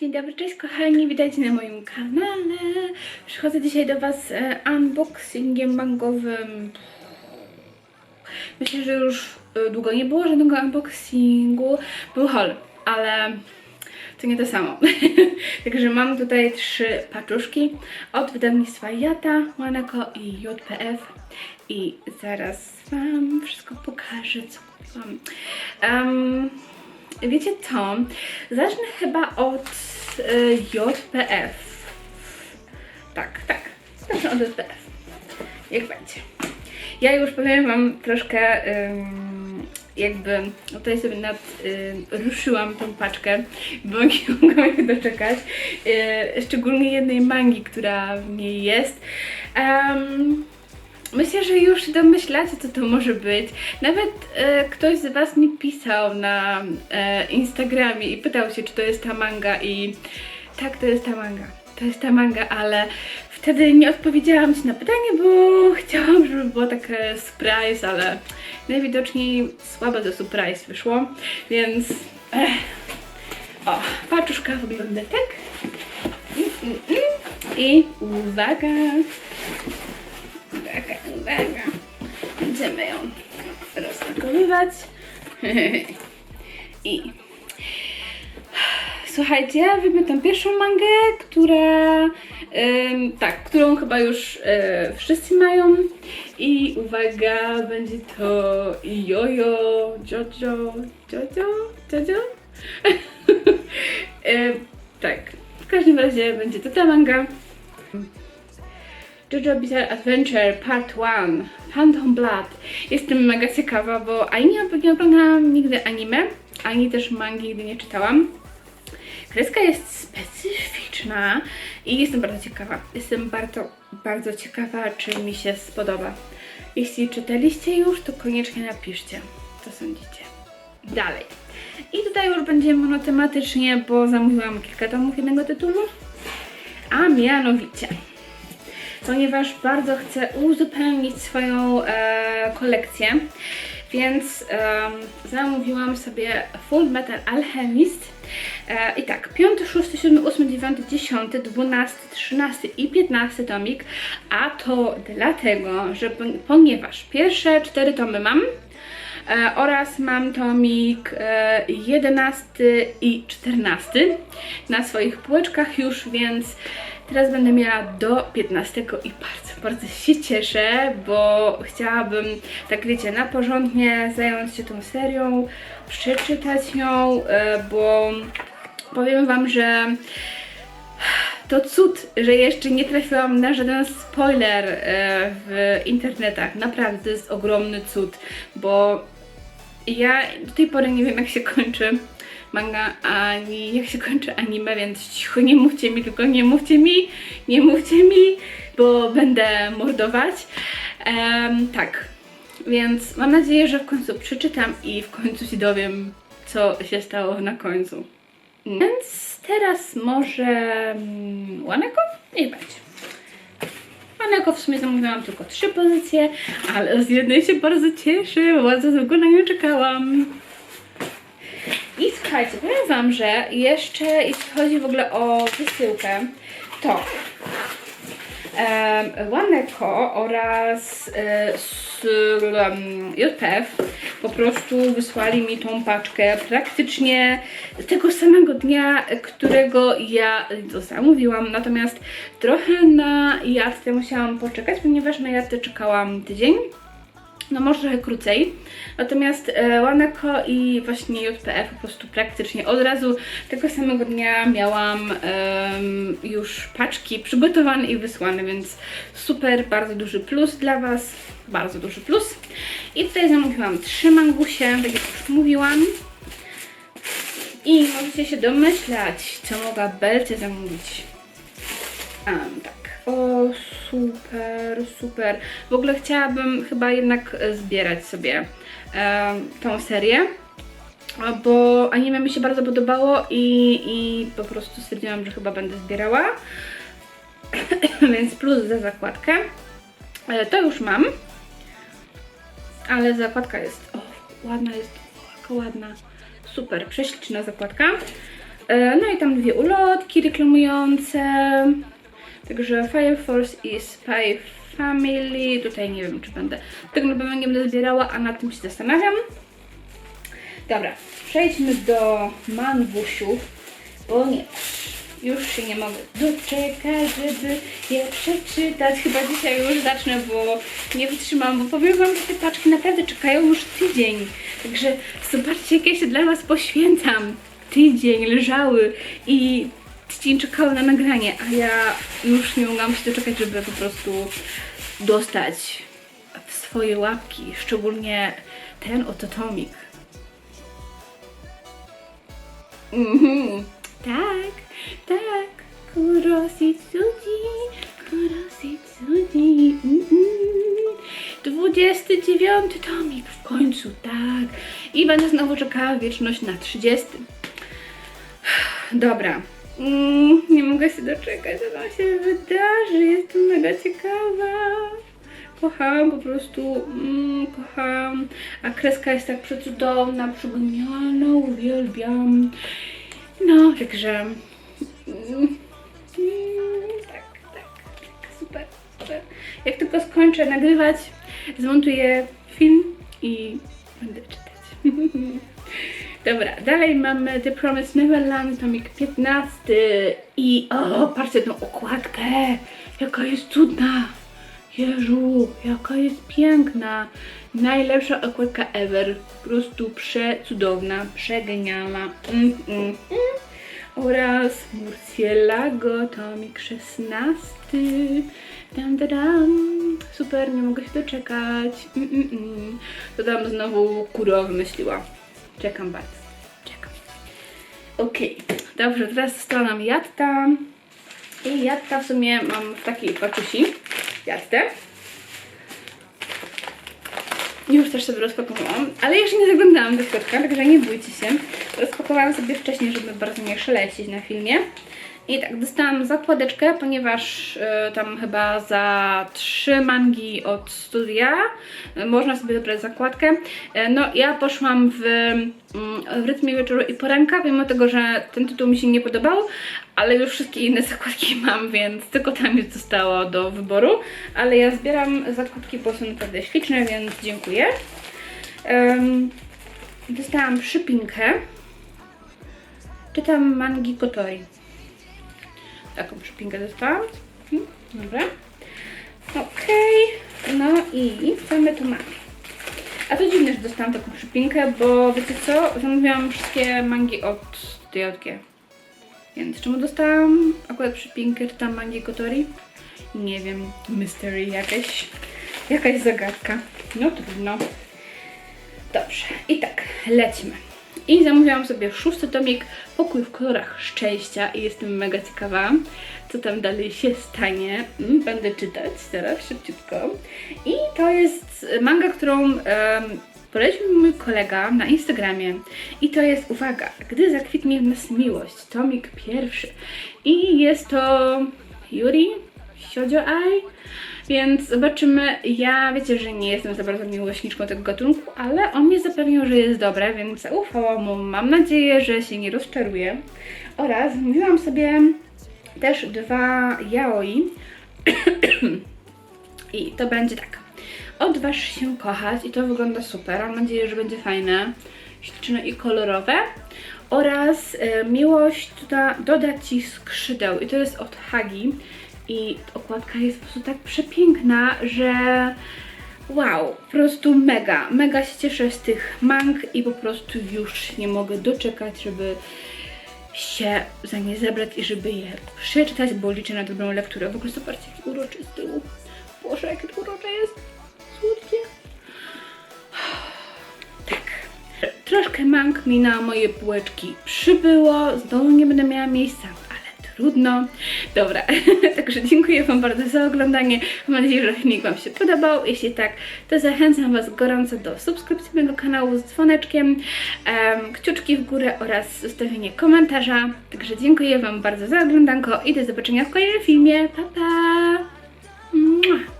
Dzień dobry, cześć kochani, witajcie na moim kanale. Przychodzę dzisiaj do Was e, unboxingiem mangowym. Myślę, że już e, długo nie było żadnego unboxingu. Był haul, ale to nie to samo. Także mam tutaj trzy paczuszki od wydawnictwa Jata, Monaco i JPF. I zaraz Wam wszystko pokażę, co kupiłam. Em, Wiecie co? Zacznę chyba od y, JPF. Tak, tak. Zacznę od JPF. Jak będzie. Ja już powiem Wam troszkę ym, jakby tutaj sobie nad y, ruszyłam tą paczkę, bo nie mogłam się doczekać. Y, szczególnie jednej mangi, która w niej jest. Em, Myślę, że już domyślacie, co to może być. Nawet e, ktoś z Was mi pisał na e, Instagramie i pytał się, czy to jest ta manga i tak, to jest ta manga. To jest ta manga, ale wtedy nie odpowiedziałam Ci na pytanie, bo chciałam, żeby było takie surprise, ale najwidoczniej słabe to surprise wyszło, więc eh. o, paczuszka wygląda tak. Mm, mm, mm. I! Uwaga, Będziemy ją rozpakowywać. I słuchajcie, tą pierwszą mangę, która ym, tak, którą chyba już e, wszyscy mają. I uwaga, będzie to Jojo, Jojo, Jojo, Jojo. Ym, tak, w każdym razie będzie to ta manga. JoJo Bizarre Adventure Part 1 Phantom Blood. Jestem mega ciekawa, bo ani nie, oglądałam nigdy anime, ani też mangi nigdy nie czytałam. Kreska jest specyficzna i jestem bardzo ciekawa. Jestem bardzo, bardzo ciekawa, czy mi się spodoba. Jeśli czytaliście już, to koniecznie napiszcie, co sądzicie. Dalej. I tutaj już będzie monotematycznie, bo zamówiłam kilka tomów jednego tytułu, a mianowicie ponieważ bardzo chcę uzupełnić swoją e, kolekcję, więc em, zamówiłam sobie Full Metal Alchemist. E, I tak, 5, 6, 7, 8, 9, 10, 12, 13 i 15 tomik, a to dlatego, że pon- ponieważ pierwsze cztery tomy mam, e, oraz mam tomik e, 11 i 14 na swoich półeczkach już, więc teraz będę miała do 15 i bardzo, bardzo się cieszę, bo chciałabym, tak wiecie, na porządnie zająć się tą serią, przeczytać ją, e, bo powiem Wam, że to cud, że jeszcze nie trafiłam na żaden spoiler e, w internetach. Naprawdę to jest ogromny cud, bo ja do tej pory nie wiem jak się kończy manga, ani jak się kończy anime, więc cicho nie mówcie mi, tylko nie mówcie mi, nie mówcie mi, bo będę mordować. Em, tak, więc mam nadzieję, że w końcu przeczytam i w końcu się dowiem, co się stało na końcu. Więc teraz może mm, Łaneko? Niech będzie. Maneko w sumie zamówiłam tylko trzy pozycje, ale z jednej się bardzo cieszę, bo bardzo długo na nią czekałam. I słuchajcie, powiem Wam, że jeszcze jeśli chodzi w ogóle o wysyłkę, to um, Łaneko oraz um, JPF po prostu wysłali mi tą paczkę praktycznie tego samego dnia, którego ja zamówiłam. Natomiast trochę na jatę musiałam poczekać, ponieważ na jatę czekałam tydzień. No może trochę krócej. Natomiast e, Łaneko i właśnie JPF po prostu praktycznie od razu tego samego dnia miałam już paczki przygotowane i wysłane, więc super, bardzo duży plus dla Was. Bardzo duży plus. I tutaj zamówiłam trzy mangusie, tak jak już mówiłam. I możecie się domyślać, co mogła Belce zamówić. Um, tak. O, super, super. W ogóle chciałabym chyba jednak e, zbierać sobie em, tą serię, a, bo anime mi się bardzo podobało i, i po prostu stwierdziłam, że chyba będę zbierała. Więc plus za zakładkę. E, To już mam. Ale zakładka jest, o, ładna jest, o, ładna. Super, prześliczna zakładka. E, No i tam dwie ulotki reklamujące. Także Fire Force i Spy Family. Tutaj nie wiem, czy będę tego na pewno nie będę zbierała, a nad tym się zastanawiam. Dobra, przejdźmy do manwusiów, ponieważ już się nie mogę doczekać, żeby je przeczytać. Chyba dzisiaj już zacznę, bo nie wytrzymam, bo powiem Wam, że te paczki naprawdę czekają już tydzień. Także zobaczcie, jak ja się dla Was poświęcam. Tydzień leżały i tydzień czekały na nagranie, a ja już nie mogłam się doczekać, żeby po prostu dostać w swoje łapki, szczególnie ten oto tomik. Mhm. Tak, tak. Kurositsuji, kurositsuji. Mhm. 29 tomik w końcu, tak. I będę znowu czekała wieczność na 30. Dobra. Mm, nie mogę się doczekać, co tam się wydarzy. Jestem mega ciekawa. Kocham po prostu, mm, kocham. A kreska jest tak przecudowna, przegenialna, uwielbiam. No, także. Mm, mm, tak, tak, tak, super, super. Jak tylko skończę nagrywać, zmontuję film i będę czytać. Dobra, dalej mamy The Promised Neverland, tomik 15 i o, patrzcie tą okładkę, jaka jest cudna. Jeżu, jaka jest piękna. Najlepsza okładka ever. Po prostu przecudowna, przegenialna. Mm, mm, mm. Oraz Murcielago, tomik 16. Dam, dam, dam. Super, nie mogę się doczekać. Mm, mm, mm. To tam znowu Kuro wymyśliła. Czekam bardzo. Czekam. Okej, dobrze, teraz nam Jatta. I Jatta w sumie mam w takiej paczusi. Jattę. Już też sobie rozpakowałam, ale jeszcze nie zaglądałam do środka, także nie bójcie się. Rozpakowałam sobie wcześniej, żeby bardzo nie szalecić na filmie. I tak, dostałam zakładeczkę, ponieważ y, tam chyba za trzy mangi od studia y, można sobie wybrać zakładkę. Y, no, ja poszłam w, mm, w rytmie wieczoru i poranka, mimo tego, że ten tytuł mi się nie podobał, ale już wszystkie inne zakładki mam, więc tylko tam mi zostało do wyboru. Ale ja zbieram zakładki, bo są naprawdę śliczne, więc dziękuję. Ym, dostałam przypinkę. Czytam mangi Kotori. Taką przypinkę dostałam. Mhm, Dobra. Okej. No i co my tu mamy? A to dziwne, że dostałam taką przypinkę, bo wiecie co? Zamówiłam wszystkie mangi od DJG. Więc czemu dostałam akurat przypinkę, czy tam mangi Kotori? Nie wiem. Mystery jakieś. Jakaś zagadka. No trudno. Dobrze. I tak, lecimy. I zamówiłam sobie szósty tomik Pokój w kolorach szczęścia i jestem mega ciekawa, co tam dalej się stanie. Mm, Będę czytać teraz szybciutko. I to jest manga, którą um, polecił mi mój kolega na Instagramie. I to jest, uwaga, Gdy zakwitnie w nas miłość, tomik pierwszy. I jest to Yuri Shoujo Ai. Więc zobaczymy. Ja wiecie, że nie jestem za bardzo miłośniczką tego gatunku, ale on mnie zapewnił, że jest dobre, więc zaufałam mu. Mam nadzieję, że się nie rozczaruje. Oraz zamówiłam sobie też dwa yaoi. I to będzie tak. Odważ się kochać i to wygląda super. Mam nadzieję, że będzie fajne, śliczne i kolorowe. Oraz e, miłość doda, doda ci skrzydeł i to jest od Hagi. I okładka jest po prostu tak przepiękna, że wow, po prostu mega, mega się cieszę z tych mang i po prostu już nie mogę doczekać, żeby się za nie zebrać i żeby je przeczytać, bo liczę na dobrą lekturę. W ogóle zobaczcie, jaki uroczy z tyłu. Boże, jakie urocze jest. Słodkie. Tak. Troszkę mang mi na moje półeczki przybyło. Znowu nie będę miała miejsca, trudno. Dobra, także dziękuję Wam bardzo za oglądanie. Mam nadzieję, że filmik Wam się podobał. Jeśli tak, to zachęcam Was gorąco do subskrypcji mojego kanału z dzwoneczkiem, em, kciuczki w górę oraz zostawienie komentarza. Także dziękuję Wam bardzo za oglądanko i do zobaczenia w kolejnym filmie. Pa, pa! Mua.